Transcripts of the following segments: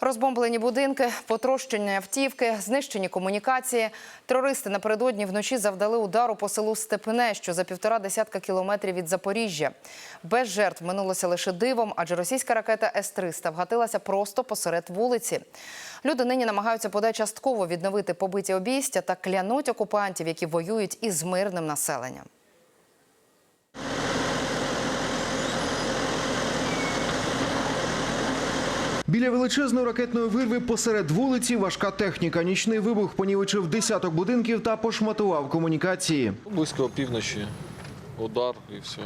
Розбомблені будинки, потрощені автівки, знищені комунікації. Терористи напередодні вночі завдали удару по селу Степне, що за півтора десятка кілометрів від Запоріжжя. Без жертв минулося лише дивом, адже російська ракета С-300 вгатилася просто посеред вулиці. Люди нині намагаються подай частково відновити побиті обійстя та клянуть окупантів, які воюють із мирним населенням. Біля величезної ракетної вирви посеред вулиці важка техніка. Нічний вибух понівечив десяток будинків та пошматував комунікації. Близько опівночі, удар і все.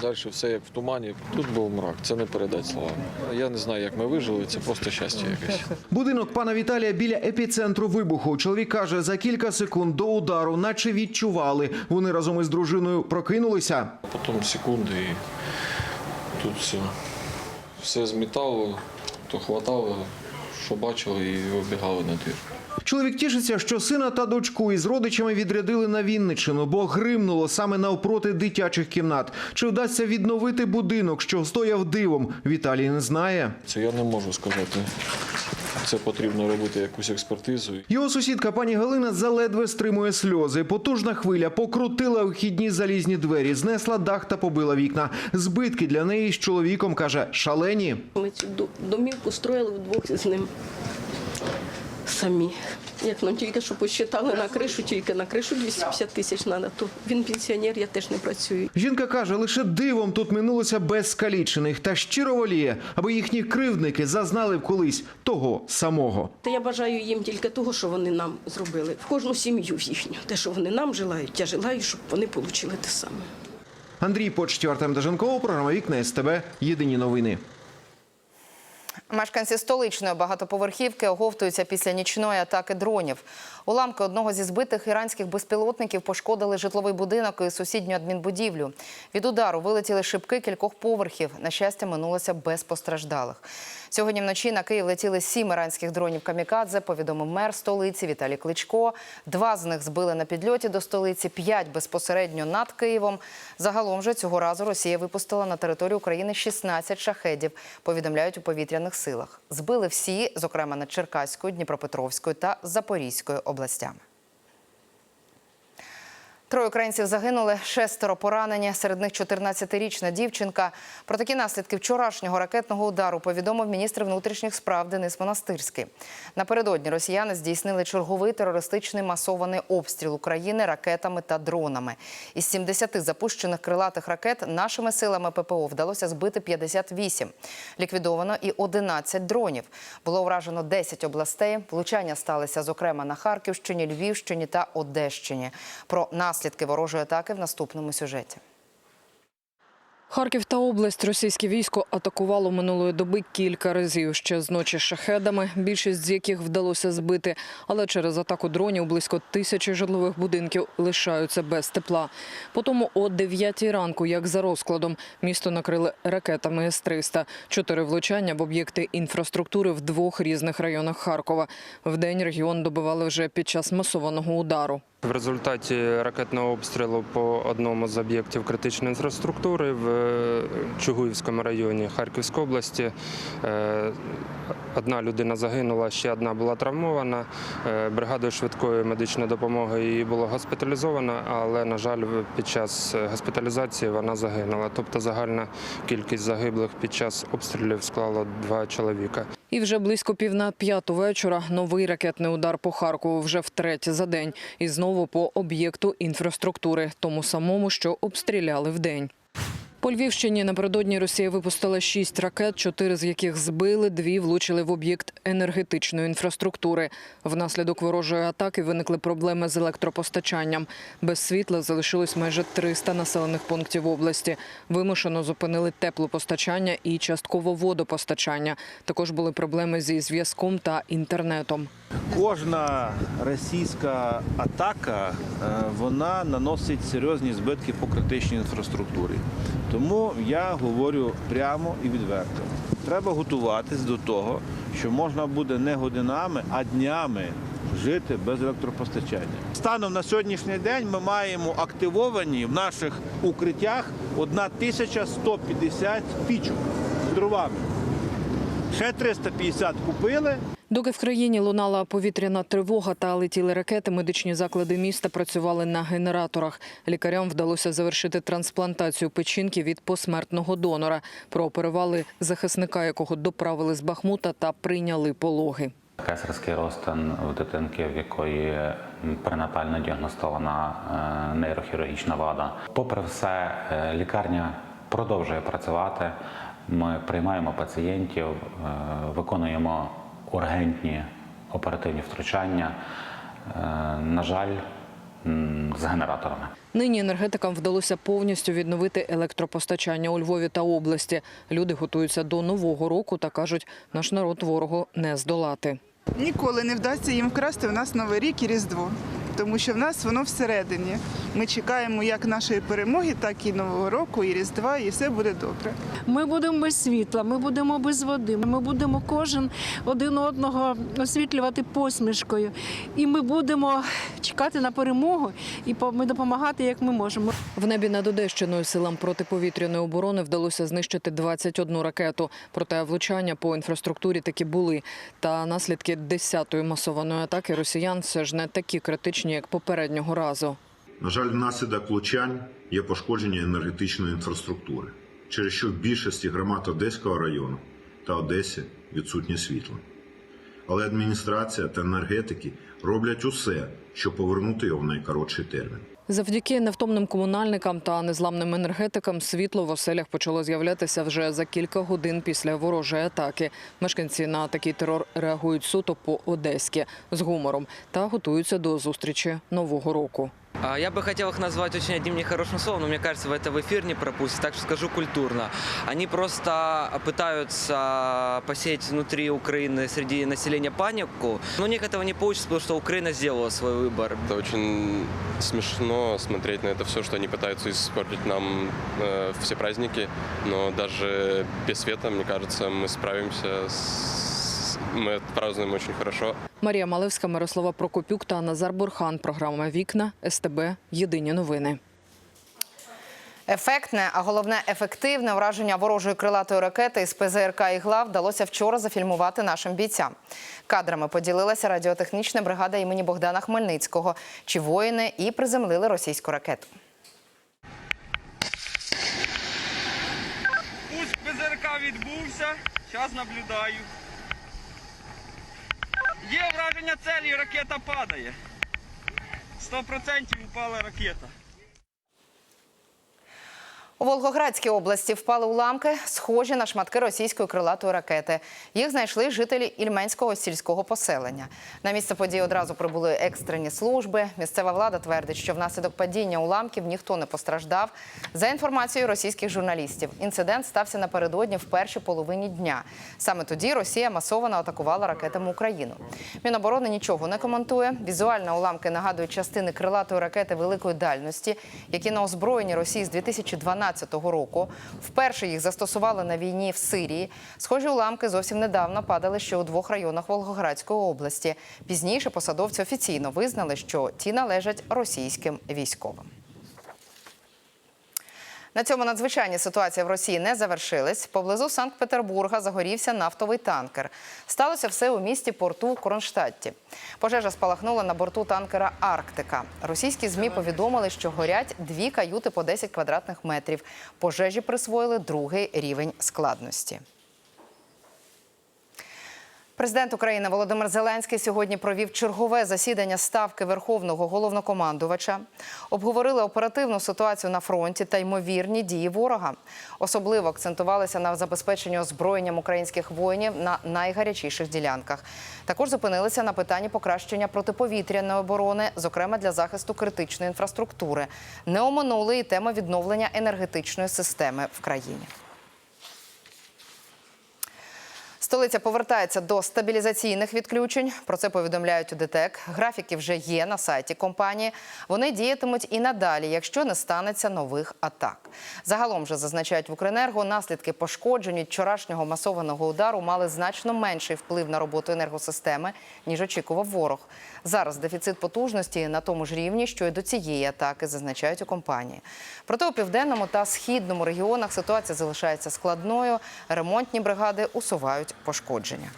Далі все як в тумані. Тут був мрак, це не передать словами. Я не знаю, як ми вижили, це просто щастя якесь. Будинок пана Віталія біля епіцентру вибуху. Чоловік каже, за кілька секунд до удару, наче відчували. Вони разом із дружиною прокинулися. Потім секунди і тут все. Все змітало, то хватало, що бачили, і вибігали на двір. Чоловік тішиться, що сина та дочку із родичами відрядили на Вінничину, бо гримнуло саме навпроти дитячих кімнат. Чи вдасться відновити будинок, що стояв дивом? Віталій не знає. Це я не можу сказати. Це потрібно робити якусь експертизу. Його сусідка пані Галина заледве стримує сльози. Потужна хвиля покрутила вхідні залізні двері, знесла дах та побила вікна. Збитки для неї з чоловіком каже шалені. Ми цю домівку строїли вдвох з ним самі. Як нам тільки що посчитали на кришу, тільки на кришу 250 тисяч треба, то він пенсіонер, я теж не працюю. Жінка каже, лише дивом тут минулося без скалічених та щиро воліє, аби їхні кривдники зазнали б колись того самого. Та я бажаю їм тільки того, що вони нам зробили. В кожну сім'ю їхню. Те, що вони нам желають, я желаю, щоб вони отримали те саме. Андрій Почтів, Артем Даженков, програма Вікна СТБ. Єдині новини. Мешканці столичної багатоповерхівки оговтуються після нічної атаки дронів. Уламки одного зі збитих іранських безпілотників пошкодили житловий будинок і сусідню адмінбудівлю. Від удару вилетіли шибки кількох поверхів. На щастя, минулося без постраждалих. Сьогодні вночі на Київ летіли сім іранських дронів камікадзе, повідомив мер столиці Віталій Кличко. Два з них збили на підльоті до столиці, п'ять безпосередньо над Києвом. Загалом же цього разу Росія випустила на територію України 16 шахедів, повідомляють у повітряних силах. Збили всі, зокрема над Черкаською, Дніпропетровською та Запорізькою областями. Троє українців загинули, шестеро поранені. Серед них 14-річна дівчинка. Про такі наслідки вчорашнього ракетного удару повідомив міністр внутрішніх справ Денис Монастирський. Напередодні росіяни здійснили черговий терористичний масований обстріл України ракетами та дронами. Із 70 запущених крилатих ракет нашими силами ППО вдалося збити 58. Ліквідовано і 11 дронів. Було вражено 10 областей. Влучання сталися, зокрема, на Харківщині, Львівщині та Одещині. Про наслідки ворожої атаки в наступному сюжеті. Харків та область російське військо атакувало минулої доби кілька разів ще з ночі шахедами, більшість з яких вдалося збити. Але через атаку дронів близько тисячі житлових будинків лишаються без тепла. Потім о 9 ранку, як за розкладом, місто накрили ракетами С-300. Чотири влучання в об'єкти інфраструктури в двох різних районах Харкова. Вдень регіон добивали вже під час масованого удару. В результаті ракетного обстрілу по одному з об'єктів критичної інфраструктури в е, Чугуївському районі Харківської області е, одна людина загинула, ще одна була травмована. Е, Бригадою швидкої медичної допомоги її було госпіталізовано, але, на жаль, під час госпіталізації вона загинула. Тобто загальна кількість загиблих під час обстрілів склала два чоловіка. І вже близько пів на п'яту вечора новий ракетний удар по Харкову вже втретє за день. І знову по об'єкту інфраструктури, тому самому, що обстріляли вдень. По Львівщині напередодні Росія випустила шість ракет, чотири з яких збили, дві влучили в об'єкт енергетичної інфраструктури. Внаслідок ворожої атаки виникли проблеми з електропостачанням. Без світла залишилось майже 300 населених пунктів області. Вимушено зупинили теплопостачання і частково водопостачання. Також були проблеми зі зв'язком та інтернетом. Кожна російська атака е, вона наносить серйозні збитки по критичній інфраструктурі. Тому я говорю прямо і відверто. Треба готуватись до того, що можна буде не годинами, а днями жити без електропостачання. Станом на сьогоднішній день ми маємо активовані в наших укриттях 1150 пічок з дровами. Ще 350 купили. Доки в країні лунала повітряна тривога та летіли ракети, медичні заклади міста працювали на генераторах. Лікарям вдалося завершити трансплантацію печінки від посмертного донора. Прооперували захисника, якого доправили з Бахмута та прийняли пологи. Кесарський розтин у дитинки, в якої м, пренатально діагностована е, нейрохірургічна вада. Попри все, е, лікарня продовжує працювати. Ми приймаємо пацієнтів, е, виконуємо ургентні оперативні втручання. Е, На жаль, з генераторами. Нині енергетикам вдалося повністю відновити електропостачання у Львові та області. Люди готуються до нового року та кажуть, наш народ ворогу не здолати. Ніколи не вдасться їм вкрасти у нас Новий рік і Різдво, тому що в нас воно всередині. Ми чекаємо як нашої перемоги, так і Нового року, і Різдва, і все буде добре. Ми будемо без світла, ми будемо без води. Ми будемо кожен один одного освітлювати посмішкою. І ми будемо чекати на перемогу і ми допомагати, як ми можемо. В небі над Одещиною силам протиповітряної оборони вдалося знищити 21 ракету. Проте влучання по інфраструктурі таки були. Та наслідки 10-ї масованої атаки росіян все ж не такі критичні, як попереднього разу. На жаль, внаслідок влучань є пошкодження енергетичної інфраструктури, через що в більшості громад Одеського району та Одесі відсутнє світло. Але адміністрація та енергетики роблять усе, щоб повернути його в найкоротший термін. Завдяки невтомним комунальникам та незламним енергетикам світло в оселях почало з'являтися вже за кілька годин після ворожої атаки. Мешканці на такий терор реагують суто по-одеськи з гумором та готуються до зустрічі нового року. А, Я бы хотел их назвать очень одним нехорошим словом, но мне кажется, в это в эфир не пропустят, так что скажу культурно. Они просто пытаются посеять внутри Украины среди населения панику, но у них этого не получится, потому что Украина сделала свой выбор. Это очень смешно смотреть на это все, что они пытаются испортить нам э, все праздники, но даже без света, мне кажется, мы справимся, с... мы празднуем очень хорошо. Марія Малевська, Мирослава Прокопюк та Назар Бурхан. Програма Вікна СТБ. Єдині новини. Ефектне, а головне ефективне враження ворожої крилатої ракети з ПЗРК «Ігла» вдалося вчора зафільмувати нашим бійцям. Кадрами поділилася радіотехнічна бригада імені Богдана Хмельницького, чи воїни і приземлили російську ракету. Пуск ПЗРК відбувся, зараз наблюдаю. Є враження цілі, ракета падає. 100% упала ракета. У Волгоградській області впали уламки, схожі на шматки російської крилатої ракети. Їх знайшли жителі Ільменського сільського поселення. На місце події одразу прибули екстрені служби. Місцева влада твердить, що внаслідок падіння уламків ніхто не постраждав. За інформацією російських журналістів, інцидент стався напередодні в першій половині дня. Саме тоді Росія масово атакувала ракетами Україну. Міноборони нічого не коментує. Візуально уламки нагадують частини крилатої ракети великої дальності, які на озброєнні Росії з 2012 року. Вперше їх застосували на війні в Сирії. Схожі уламки зовсім недавно падали ще у двох районах Волгоградської області. Пізніше посадовці офіційно визнали, що ті належать російським військовим. На цьому надзвичайні ситуації в Росії не завершились. Поблизу Санкт-Петербурга загорівся нафтовий танкер. Сталося все у місті порту Кронштадті. Пожежа спалахнула на борту танкера Арктика. Російські змі повідомили, що горять дві каюти по 10 квадратних метрів. Пожежі присвоїли другий рівень складності. Президент України Володимир Зеленський сьогодні провів чергове засідання ставки Верховного головнокомандувача. Обговорили оперативну ситуацію на фронті та ймовірні дії ворога. Особливо акцентувалися на забезпеченні озброєнням українських воїнів на найгарячіших ділянках. Також зупинилися на питанні покращення протиповітряної оборони, зокрема для захисту критичної інфраструктури. Не оминули і тему відновлення енергетичної системи в країні. Столиця повертається до стабілізаційних відключень. Про це повідомляють у ДТЕК. Графіки вже є на сайті компанії. Вони діятимуть і надалі, якщо не станеться нових атак. Загалом же зазначають в Укренерго, наслідки пошкоджень вчорашнього масованого удару мали значно менший вплив на роботу енергосистеми, ніж очікував ворог. Зараз дефіцит потужності на тому ж рівні, що й до цієї атаки, зазначають у компанії. Проте у південному та східному регіонах ситуація залишається складною. Ремонтні бригади усувають пошкодження.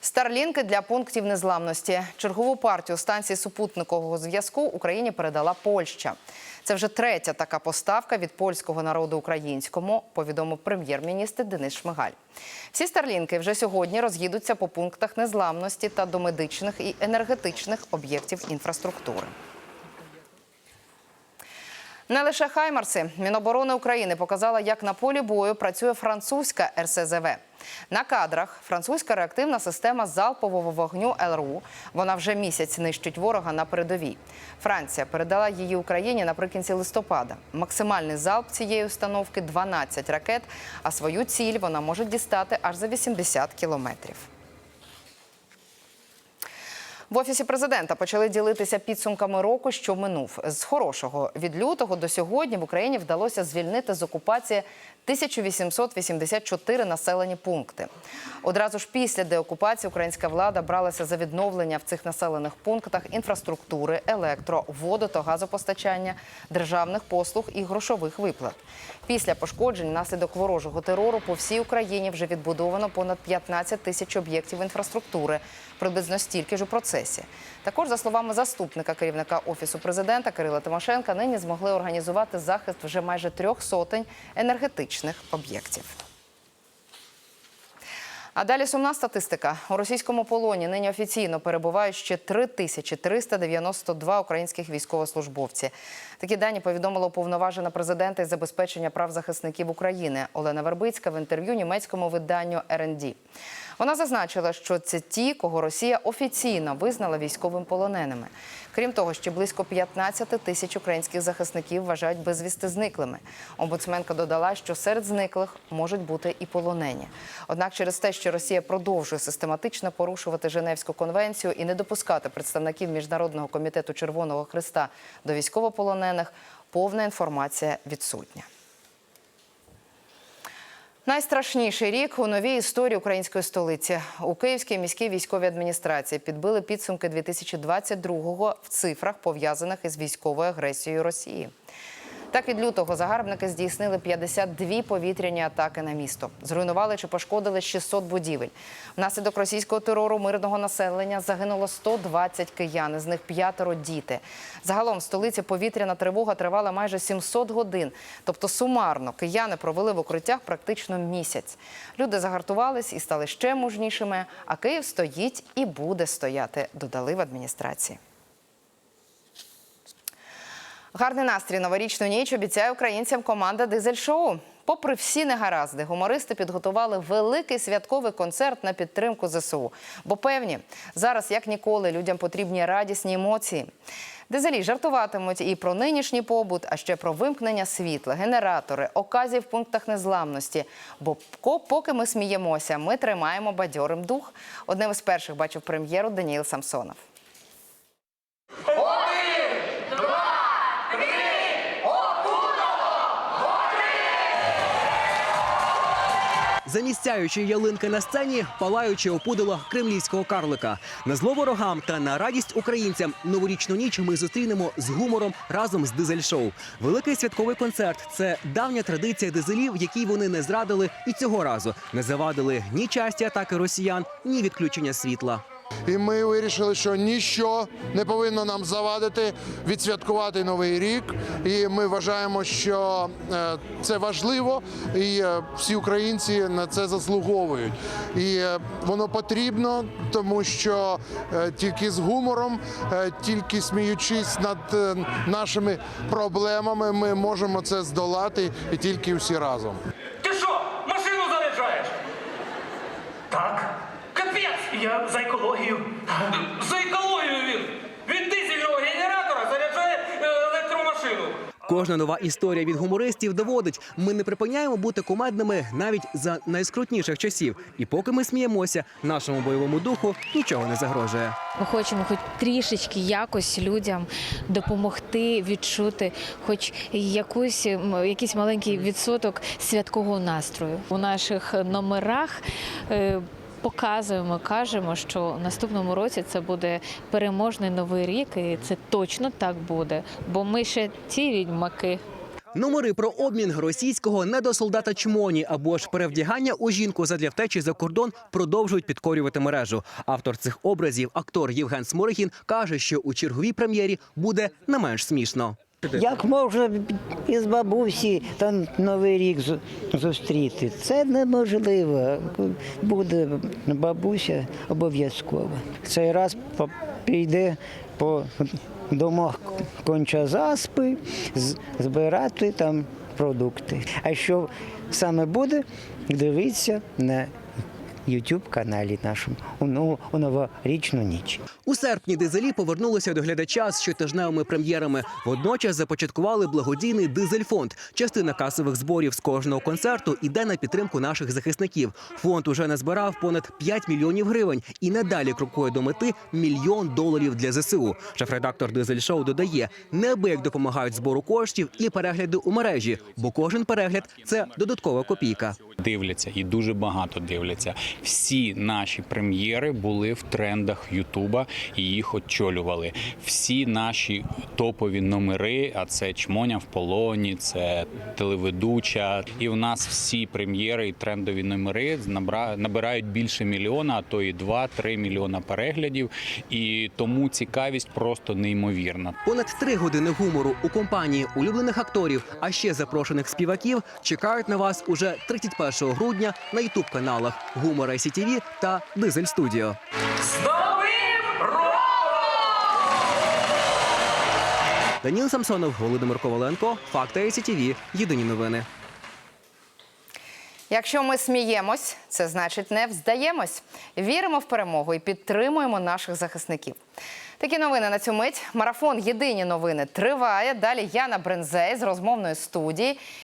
Старлінки для пунктів незламності. Чергову партію станції супутникового зв'язку Україні передала Польща. Це вже третя така поставка від польського народу українському, повідомив прем'єр-міністр Денис Шмигаль. Всі старлінки вже сьогодні роз'їдуться по пунктах незламності та до медичних і енергетичних об'єктів інфраструктури. Не лише Хаймарси. Міноборони України показала, як на полі бою працює французька РСЗВ. На кадрах французька реактивна система залпового вогню ЛРУ. Вона вже місяць нищить ворога на передовій. Франція передала її Україні наприкінці листопада. Максимальний залп цієї установки 12 ракет, а свою ціль вона може дістати аж за 80 кілометрів. В офісі президента почали ділитися підсумками року, що минув. З хорошого від лютого до сьогодні в Україні вдалося звільнити з окупації 1884 населені пункти. Одразу ж після деокупації українська влада бралася за відновлення в цих населених пунктах інфраструктури, електро, воду та газопостачання, державних послуг і грошових виплат. Після пошкоджень внаслідок ворожого терору по всій Україні вже відбудовано понад 15 тисяч об'єктів інфраструктури, приблизно стільки ж у процесі. Також, за словами заступника керівника офісу президента Кирила Тимошенка, нині змогли організувати захист вже майже трьох сотень енергетичних об'єктів. А далі сумна статистика. У російському полоні нині офіційно перебувають ще 3392 українських військовослужбовці. Такі дані повідомила уповноважена президента із забезпечення прав захисників України Олена Вербицька в інтерв'ю німецькому виданню РНД. Вона зазначила, що це ті, кого Росія офіційно визнала військовим полоненими. Крім того, ще близько 15 тисяч українських захисників вважають безвісти зниклими. Омбудсменка додала, що серед зниклих можуть бути і полонені. Однак, через те, що Росія продовжує систематично порушувати Женевську конвенцію і не допускати представників міжнародного комітету Червоного Христа до військовополонених, повна інформація відсутня. Найстрашніший рік у новій історії української столиці у Київській міській військовій адміністрації підбили підсумки 2022-го в цифрах пов'язаних із військовою агресією Росії. Так, від лютого загарбники здійснили 52 повітряні атаки на місто. Зруйнували чи пошкодили 600 будівель. Внаслідок російського терору мирного населення загинуло 120 киян, з них п'ятеро діти. Загалом в столиці повітряна тривога тривала майже 700 годин. Тобто сумарно кияни провели в укриттях практично місяць. Люди загартувались і стали ще мужнішими. А Київ стоїть і буде стояти, додали в адміністрації. Гарний настрій новорічну ніч обіцяє українцям команда Дизель Шоу. Попри всі негаразди, гумористи підготували великий святковий концерт на підтримку ЗСУ. Бо певні, зараз як ніколи людям потрібні радісні емоції. Дизелі жартуватимуть і про нинішній побут, а ще про вимкнення світла, генератори, оказії в пунктах незламності. Бо поки ми сміємося, ми тримаємо бадьорим дух. Одним із перших бачив прем'єру Даніїл Самсонов. Замістяючи ялинки на сцені, палаючи опудила кремлівського карлика. На зло ворогам та на радість українцям новорічну ніч ми зустрінемо з гумором разом з дизель-шоу. Великий святковий концерт це давня традиція дизелів, якій вони не зрадили і цього разу не завадили ні часті атаки росіян, ні відключення світла. І ми вирішили, що ніщо не повинно нам завадити відсвяткувати новий рік. І ми вважаємо, що е, це важливо, і е, всі українці на це заслуговують. І е, воно потрібно, тому що тільки з гумором, тільки сміючись над нашими проблемами, ми можемо це здолати і тільки всі разом. Ти що, машину заряджаєш? Так. Я за екологію. За екологію він! Від дизельного генератора заряджає е, електромашину. Кожна нова історія від гумористів доводить, ми не припиняємо бути комедними навіть за найскрутніших часів. І поки ми сміємося, нашому бойовому духу нічого не загрожує. Ми хочемо хоч трішечки якось людям допомогти відчути, хоч якусь якийсь маленький відсоток святкового настрою у наших номерах. Показуємо, кажемо, що в наступному році це буде переможний новий рік, і це точно так буде. Бо ми ще ті відьмаки. Номери про обмін російського недосолдата чмоні або ж перевдягання у жінку задля втечі за кордон продовжують підкорювати мережу. Автор цих образів, актор Євген Сморихін, каже, що у черговій прем'єрі буде не менш смішно. Як можна із бабусі там новий рік зустріти? Це неможливо. Буде бабуся обов'язково. Цей раз піде по домах кончазаспи з- збирати там продукти. А що саме буде, дивіться на YouTube каналі нашому у, нов- у новорічну ніч. У серпні дизелі повернулися до глядача з щотижневими прем'єрами. Водночас започаткували благодійний дизель-фонд. Частина касових зборів з кожного концерту іде на підтримку наших захисників. Фонд уже назбирав понад 5 мільйонів гривень і надалі крокує до мети мільйон доларів для ЗСУ. Шеф-редактор дизель-шоу додає, неабияк допомагають збору коштів і перегляди у мережі, бо кожен перегляд це додаткова копійка. Дивляться і дуже багато дивляться. Всі наші прем'єри були в трендах Ютуба і їх очолювали. Всі наші топові номери, а це Чмоня в полоні, це телеведуча. І в нас всі прем'єри і трендові номери набирають більше мільйона, а то і 2-3 мільйона переглядів. І тому цікавість просто неймовірна. Понад три години гумору у компанії улюблених акторів, а ще запрошених співаків чекають на вас уже 31 грудня на ютуб каналах Гумора СІТІВІ та Дизель Студіо. Даніл Самсонов, Володимир Коваленко, Факти СІТІВІ. Єдині новини. Якщо ми сміємось, це значить не вздаємось. Віримо в перемогу і підтримуємо наших захисників. Такі новини на цю мить. Марафон Єдині новини триває. Далі Яна Брензей з розмовної студії.